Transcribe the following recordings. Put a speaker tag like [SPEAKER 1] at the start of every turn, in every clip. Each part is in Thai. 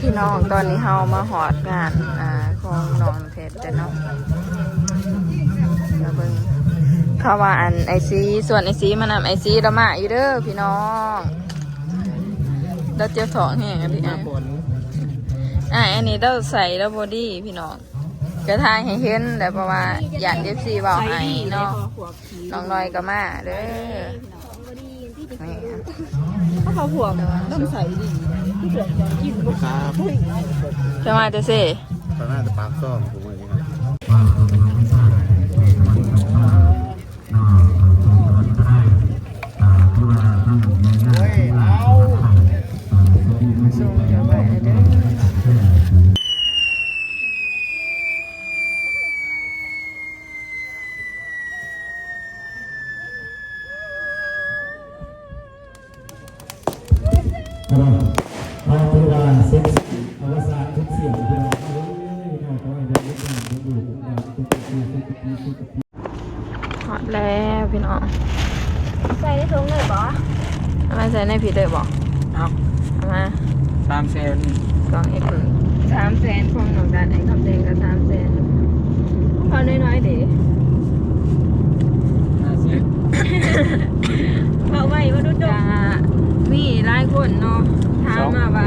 [SPEAKER 1] พี่น้องตอนนี้เฮามาหอดงานอ่าของน้องเพชรแต่เนาะเดี๋ยวเบิ่งเขาว่าอันไอซีส่วนไอซีมันนำไอซีละมาอยู่เด้อพี่น้องเราเจ็บท้องแห้งอะพี่อะอะอันนี้เราใส่แล้วบอดี้พี่น้องกระทายให้เห็นแต่เพราะว่าอยากเอฟซีบอกไอ้เนาะน้องลอยก็มาเด้อนี่ค่ะ
[SPEAKER 2] ถ้าเขาผัวต้องใส่ดีที่เกิดจะกินลูกค้าผู้หญิง
[SPEAKER 1] จะมาจะเซ่
[SPEAKER 3] ตอนน่าจะปากซ่อมผมว่าอย่างนี้ครับ
[SPEAKER 1] ส่งจะไปเด้อ หอดแล้วพี่น้อง
[SPEAKER 2] ใส่ได้ทงเลยบอ
[SPEAKER 1] เอามาใส่ในผีเลยบอก
[SPEAKER 4] เอา
[SPEAKER 1] เอามา
[SPEAKER 4] สามแสน
[SPEAKER 1] กล่องเอ็ดสามแสนของหนองดานไอ้คำแดงก็สามแสนพอน้อยๆเดี๋ยว
[SPEAKER 4] ห้าสิบ
[SPEAKER 2] เอาไว้มาดูจ
[SPEAKER 1] จะ
[SPEAKER 2] บ
[SPEAKER 1] มีหลายคนเนาะถามมาว่า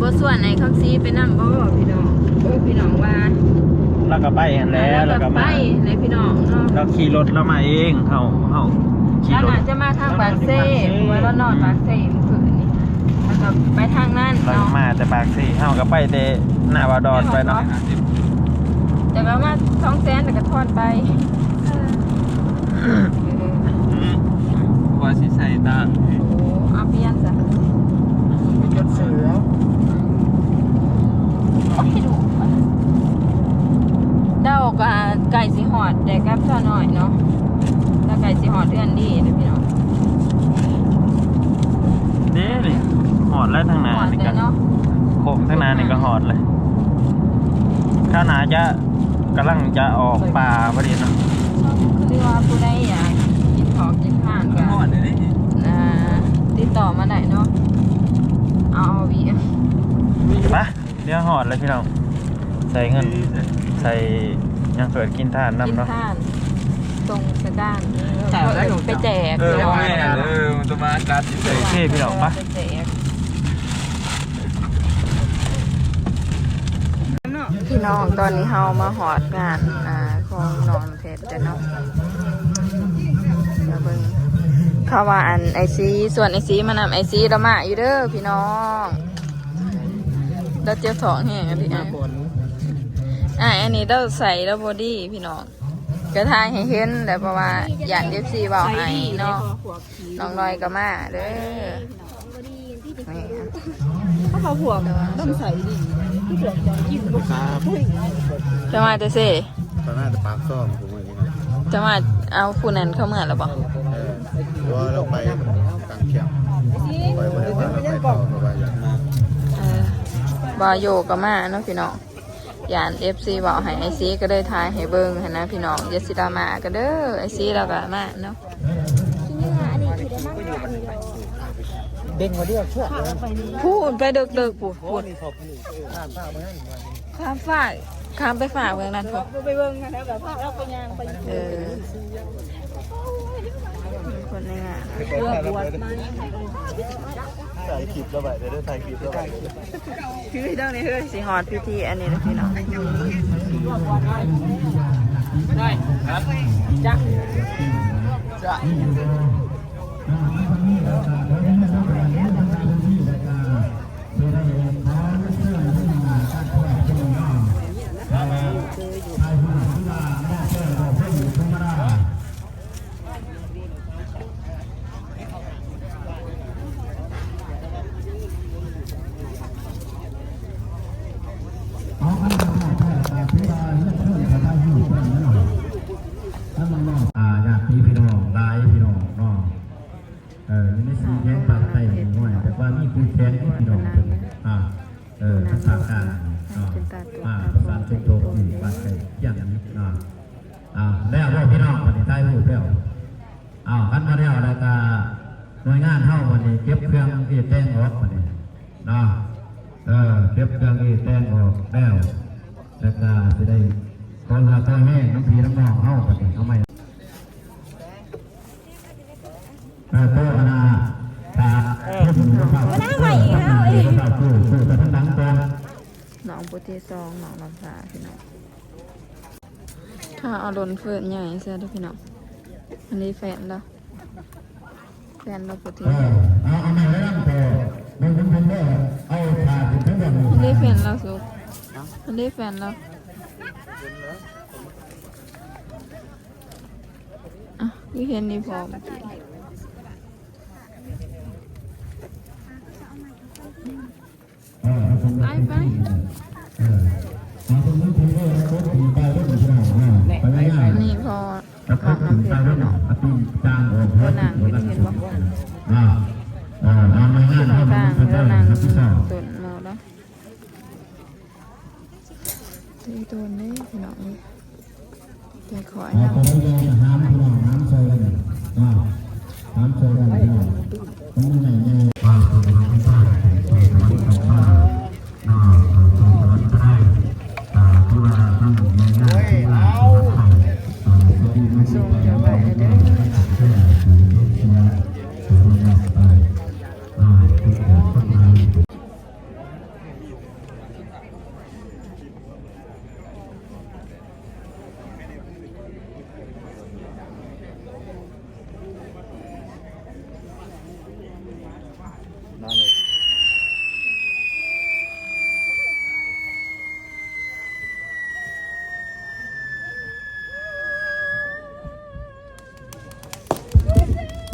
[SPEAKER 1] บส่วนไหนคำซีไปนั่งบ่พี่น้องโอ้พี่น้องว่า
[SPEAKER 4] แล้วก็ไปเห็นแล้วแล้วก็
[SPEAKER 1] ไป
[SPEAKER 4] มา
[SPEAKER 1] ในพี่น้องเนาะ
[SPEAKER 4] เราขี่รถแล้วมาเองเฮาเฮาขี่
[SPEAKER 1] แล้ว
[SPEAKER 4] รถ
[SPEAKER 1] น่าจะมาทางปากเซ่เพราะว่าเรานอนปากเซ่เมื่อคืนนี้แล้วก็ไปทางนั้น
[SPEAKER 4] เรา
[SPEAKER 1] เนาะ
[SPEAKER 4] มาแต่ปากสี่เฮาก็ไปแต่หน้าวาดอนไปเนาะ
[SPEAKER 1] แต่ว่ามาสองแสนแต่ก็ทอดไปเออ
[SPEAKER 4] ว่าสิใส่ตัง
[SPEAKER 1] โอ้เอาเปลี่ยนจ้ะ
[SPEAKER 4] จดเสือ
[SPEAKER 1] เดาก็ไก่สีหอดแต่กับเท่าน้อยเนาะแล้วไก่สีหอดเดือนดีนะพี่น้อง
[SPEAKER 4] เด้นี่หอดแล้วทางหน้า
[SPEAKER 1] หอด
[SPEAKER 4] นี่
[SPEAKER 1] เล
[SPEAKER 4] ก็
[SPEAKER 1] ยเนาะ
[SPEAKER 4] โคมทางหน้านี่ก็หอดเลยข้าวหนาจะกำลังจะออกป่าพอดีเนาะ
[SPEAKER 1] คือว่าผู้ใดอยากกินของกินข้านก็อ่าติดต่อมาได้เนาะเอาวี
[SPEAKER 4] ปะเดี๋ยวหอดเลยพี่น้องใส่เงิน ใส่ ยังเกิดกินทาน
[SPEAKER 1] กิน
[SPEAKER 4] น้ำเนาะ
[SPEAKER 1] ข้านตรงสะด้าน
[SPEAKER 4] จ่ายได้ของ
[SPEAKER 1] ไปแจก
[SPEAKER 4] เออ
[SPEAKER 1] ดี๋ยว
[SPEAKER 4] แม่เออ
[SPEAKER 5] มันจะมาการที่
[SPEAKER 4] โอเคพี่น้องปะ
[SPEAKER 1] ไปแจกพี่น้องตอนนี้เฮามาหอดงานอ่าของนอนเพชรแต่เนาะเดี๋ยวเบิ่งเขาว่าอันไอซีส่วนไอซีมันนำไอซีละมาอยู่เด้อพี่น้องเราเจ็บท้องแห้งอะพี่อะ อะอันนี้เราใส่แล้วบอดี้พี่น้องกระทายให้เห็นแต่เพราะว่าอยากเอฟซีบอกไอ้เนาะน้องลอยก็มาเด้อนี่
[SPEAKER 2] ถ้าเขาผัวต้องใส่ดีที่เกิดจะกินลูกค้าผู้หญิง
[SPEAKER 1] จะมาจะเซ่
[SPEAKER 3] ตอนหน้าจะปากซ่อมผมว่าอย่างนี้
[SPEAKER 1] จะมาเอาผู้นั้นเข้าเมื่อแล้วบอ
[SPEAKER 3] เออเพราะว่าเราไปกางเขียงไปบริวารเราไปต่อเพราะว่าอย่างนั้น
[SPEAKER 1] เออบาโยก็มาเนาะพี่น้อง ยานเอฟซีบอกให้ไอซีก็ได้ทายให้เบิ้งให้นะพี่น้องเยสิดามาก็เด้อไอซีเราก็มาเนาะ
[SPEAKER 4] เด้งมาเดียวชั่ว
[SPEAKER 1] พูดไปเดึกเดึกๆพูดพูดข้ามฝากข้ามไปฝากเมืองนั้นพอ
[SPEAKER 2] ไปเบิ่งกันแล้วแบบภาพเราไปยางไป
[SPEAKER 1] เออคนในงาน
[SPEAKER 2] เรือปวดมัน
[SPEAKER 3] ถ่ายคลิปแล้วไปเดี๋ยวได้ถ่ายคลิปแล้วไป
[SPEAKER 1] พี่เรื่องนี่คือสีหอดพี่ทีอันนี้นะพี่น้อง
[SPEAKER 4] ได้ครับจ้ะจ้ะ
[SPEAKER 6] ที่เก็บเครื่องที่แตงออกมาเนี่ยนะเออเก็บเครื่องที่แตงออกแล้วแล้วก็จะได้ตอนหาตานแม่น้ำพีน้ำนองเข้าไปเนี่ไม่เออโตอนาตาพุ่มเข้าเข้าเข้าเข้าคู่คู่ไปทั้งหลังตัวหนอง
[SPEAKER 1] ปุเทซองน้องลำสาพี่น้องถ้าอารมณ์เฟื่อนใหญ่เสียด้วยพี่น้องอันนี้แฟนแล้ว แฟนเราปุที่
[SPEAKER 6] เออเอาเอามาแล้วนั่งต่อเดินเป็นเด้อเอาถาดถึงทั้งหมด
[SPEAKER 1] อันนี้แฟนเราสุกอันนี้แฟนเราอะพี่เห็นนี่พอเมื่อกี้
[SPEAKER 6] เออเอาคน
[SPEAKER 1] ไปไป
[SPEAKER 6] เออเอาคนนั้นคนนี้เอาคนผีไปแล้วมันจะเอาไปไม่ได้
[SPEAKER 1] นี่พอ
[SPEAKER 6] แล้ว
[SPEAKER 1] อ
[SPEAKER 6] ก็
[SPEAKER 1] อก
[SPEAKER 6] ถึ
[SPEAKER 1] น้ำเพ
[SPEAKER 6] ไป
[SPEAKER 1] ชร
[SPEAKER 6] แล้ว
[SPEAKER 1] พี่น้อง
[SPEAKER 6] เอาตีจางออก
[SPEAKER 1] ตัวนางพี่เห็นบ่
[SPEAKER 6] อ่าเออเอามาง่าย
[SPEAKER 1] ตรง
[SPEAKER 6] เอา
[SPEAKER 1] กลางแล้วนาง
[SPEAKER 6] ครัว
[SPEAKER 1] ตุนมาแล้วตีตัวนี้พี่น้องนี่ใจขอย
[SPEAKER 6] เอา
[SPEAKER 1] นะ
[SPEAKER 6] คนนั้นยังห้ามพี่น้องห้ามโซ่กันอ่าห้ามโซ่กันพี่น้องต้องยังไงเนี่ยว่าคนเ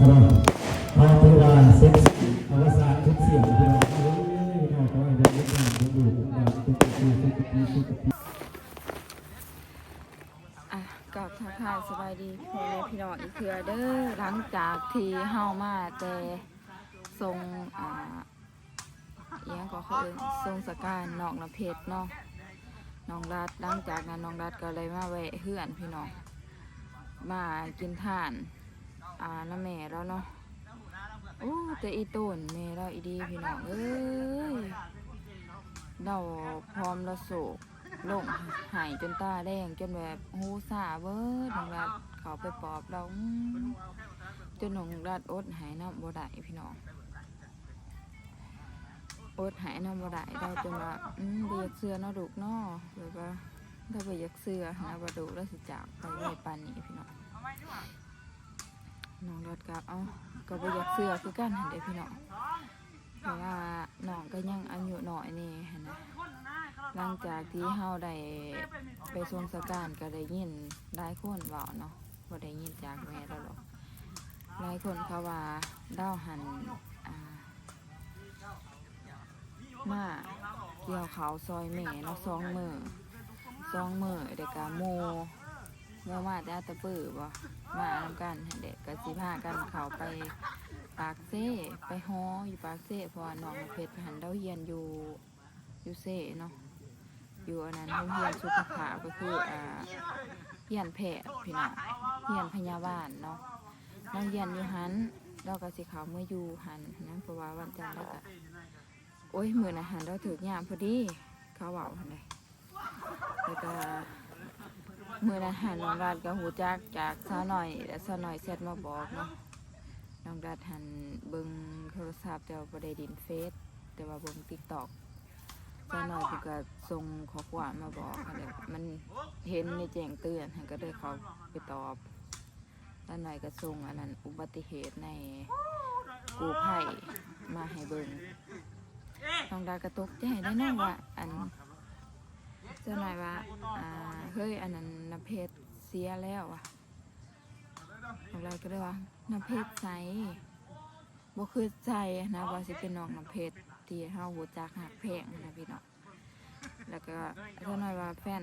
[SPEAKER 6] เอาเอา
[SPEAKER 1] เว
[SPEAKER 3] ลา
[SPEAKER 6] เซ็ตอาภาษาทุกเสียงพี่น้องเฮ้ยพี่น้องเขาให้ได้ยินกันดูดูดูดูดูดูดูดูกั
[SPEAKER 1] บทักทายสบายดีพ่อแม่พี่น้องอีกเทื่อเด้อหลังจากที่เฮามาแต่ทรงอ่าเอียงก็คือทรงสการนอกน้ำเพชรเนาะน้องรัดหลังจากนั้นน้องรัดก็เลยมาแวะเฮือนพี่น้องมากินท่าน อ่าน้าแม่แล้วเนาะโอ้แต่อีต้นแม่เราอีดีพี่น้องเอ้ยเราพร้อมเราโศกลงหายจนตาแดงจนแบบหูสาเบิดน้องรัดเขาไปปอบเราจนหนงรัดอดหายน้ำบ่ได้พี่น้องอดหายน้ำบ่ได้ได้จนว่าอืมบ่อยกเสือเนาะลูกเนาะแบบว่าถ้าเบ่อยกเสือนะบ่ดูแล้วสิจากไปไว้ปานนี้พี่น้อง น้องรถกับเอ้าก็บ่อยากเสื้อคือกันหันเด้พี่น้องเพราะว่าน้องก็ยังอายุน้อยนี่หันนะหลังจากที่เฮาได้ไปทรงสการก็ได้ยินหลายคนเว้าเนาะบ่ได้ยินจากแม่แล้วหรอกหลายคนเขาว่าดาวหันมาเกี่ยวเขาซอยแม่เนาะสองมือสองมือเด็กกะโม เมื่อมาแต่ตะปือบ่มาทำกันเด็กก็สิพากันเขาไปปากเซ่ไปฮออยู่ปากเซ่พราะว่าน้องเพชรหันเดาเฮียนอยู่อยู่เซ่เนาะอยู่อันนั้นเขาเฮียนสุขภาพก็คืออ่าเฮียนแพทย์พี่น้องเฮียนพยาบาลเนาะน้องเฮียนอยู่หันเราก็สิเขาเมื่ออยู่หันนั้นเพราะว่าวันจันทร์แล้วก็โอ้ยมือนะหันเราถึกยามพอดีเขาเบาหันเลยแล้วก็ มือนะหันน้องรัดก็หูจักจากสาวหน่อยและสาวหน่อยเซตมาบอกเนาะน้องรัดหันเบิ่งโทรศัพท์แต่ว่าบ่ได้ดินเฟซแต่ว่าเบิ่งติ๊กตอกสาวหน่อยเพิ่นก็ส่งข้อความมาบอกหั้นแหละมันเห็นในแจ้งเตือนหันก็เลยเขาไปตอบสาวหน่อยก็ส่งอันนั้นอุบัติเหตุในกูไผ่มาให้เบิ่งน้องรัดก็ตกใจได้น้องว่าอัน เจ้าหน่อยว่าอ่าเฮ้ยอันนั้นน้ำเพชรเสียแล้วอะของเราก็เลยว่าน้ำเพชรใสบ่คือใจนะว่าสิเป็นน้องน้ำเพชรที่เฮาหูจักหักแพงนะพี่น้องแล้วก็เจ้าหน่อยว่าแฟน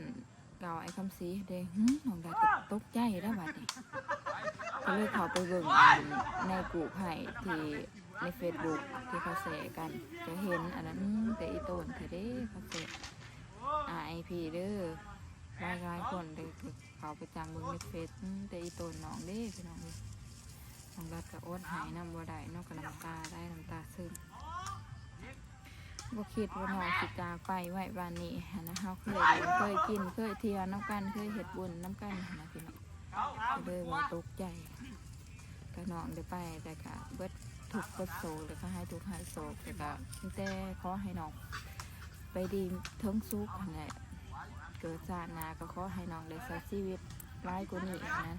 [SPEAKER 1] เก่าไอ้คำสีเด้หึน้องดาตกใจแล้วบัดนี้ก็เลยเข้าไปเบิ่งอันในกูไผ่ที่ในเฟซบุ๊กที่เขาแชร์กัน จะเห็นอันนั้นแต่อีโตนเธอเด้เขาแชร์ RIP เด้อหลายหลายคนเด้อเขาไปจำเบิ่งในเฟซแต่อีตนน้องเด้พี่น้องเด้น้องรัดกับโอ๊ตหายน้ำบ่ได้นอกกับน้ำตาได้น้ำตาซึมบ่คิดว่าน้องสิจาไปไว้วันนี้นะเฮาเคยอยู่เคยกินเคยเที่ยวน้ำกันเคยเฮ็ดบุญน้ำกันนะพี่น้องเลยว่าตกใจก็น้องได้ไปแต่ก็เบิดทุกข์เบิดโศกแล้วก็ให้ทุกข์ให้โศกแต่ก็มีแต่ขอให้น้อง ไปดีเทิงซุกนั่นแหละเกิดชาติหนาก็ขอให้น้องได้ใช้ชีวิตร้ายกว่านี้อีกนะ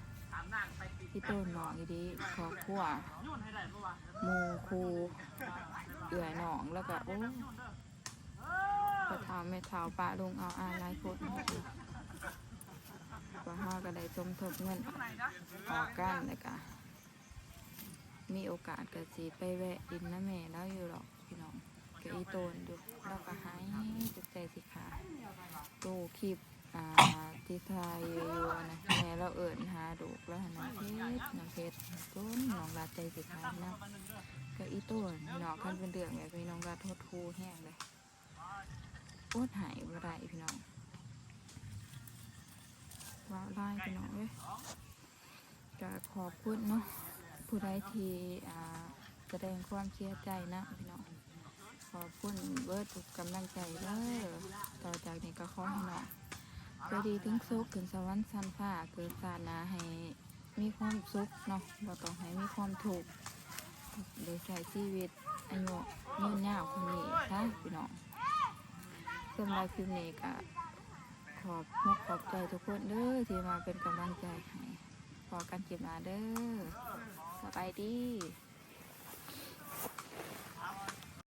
[SPEAKER 1] พี่ต้นน้องอีดีครอบครัวหมูครูเอื่อยหนองแล้วก็โอ้ก็เท้าไม่เท้าปะลงเอาอาหลายคนก็ห้าก็ได้สมทบเงินออกกันแล้วก็มีโอกาสก็สิไปแวะดินน้าแม่แล้วอยู่หรอกพี่น้อง ก็อีโตนดูแล้วก็หายจุกใจสิค่ะดูคลิปอ่าที่ทายอยู่นะแม่เราเอิญหาดูแล้วหน้ำเพชรน้ำเพชรต้นน้องรัดใจสิค่ะนะก็อีโตนพี่น้องคันเป็นเดืองแบบพี่น้องรัดโทษครูแห้งเลยโอดหายบ่ได้พี่น้องว้าวไล่พี่น้องเอ้ยก็ขอบคุณเนาะผู้ใดที่อ่าแสดงความเสียใจนะพี่น้อง ขอบคุณเบิร์ดทุกกำลังใจเด้อต่อจากนี้ก็ขอให้น้องไปดีถึงสุขถึงสวรรค์สันฟ้าเกิดศาสนาให้มีความสุขเนาะบ่ต้องให้มีความถูกข์ได้ใช้ชีวิตอายุยืนยาวคนนี้ค่ะพี่น้องสำหรับคลิปนี้ก็ขอบมุกขอบใจทุกคนเด้อที่มาเป็นกำลังใจให้พอกันเก็บมาเด้อสบายดี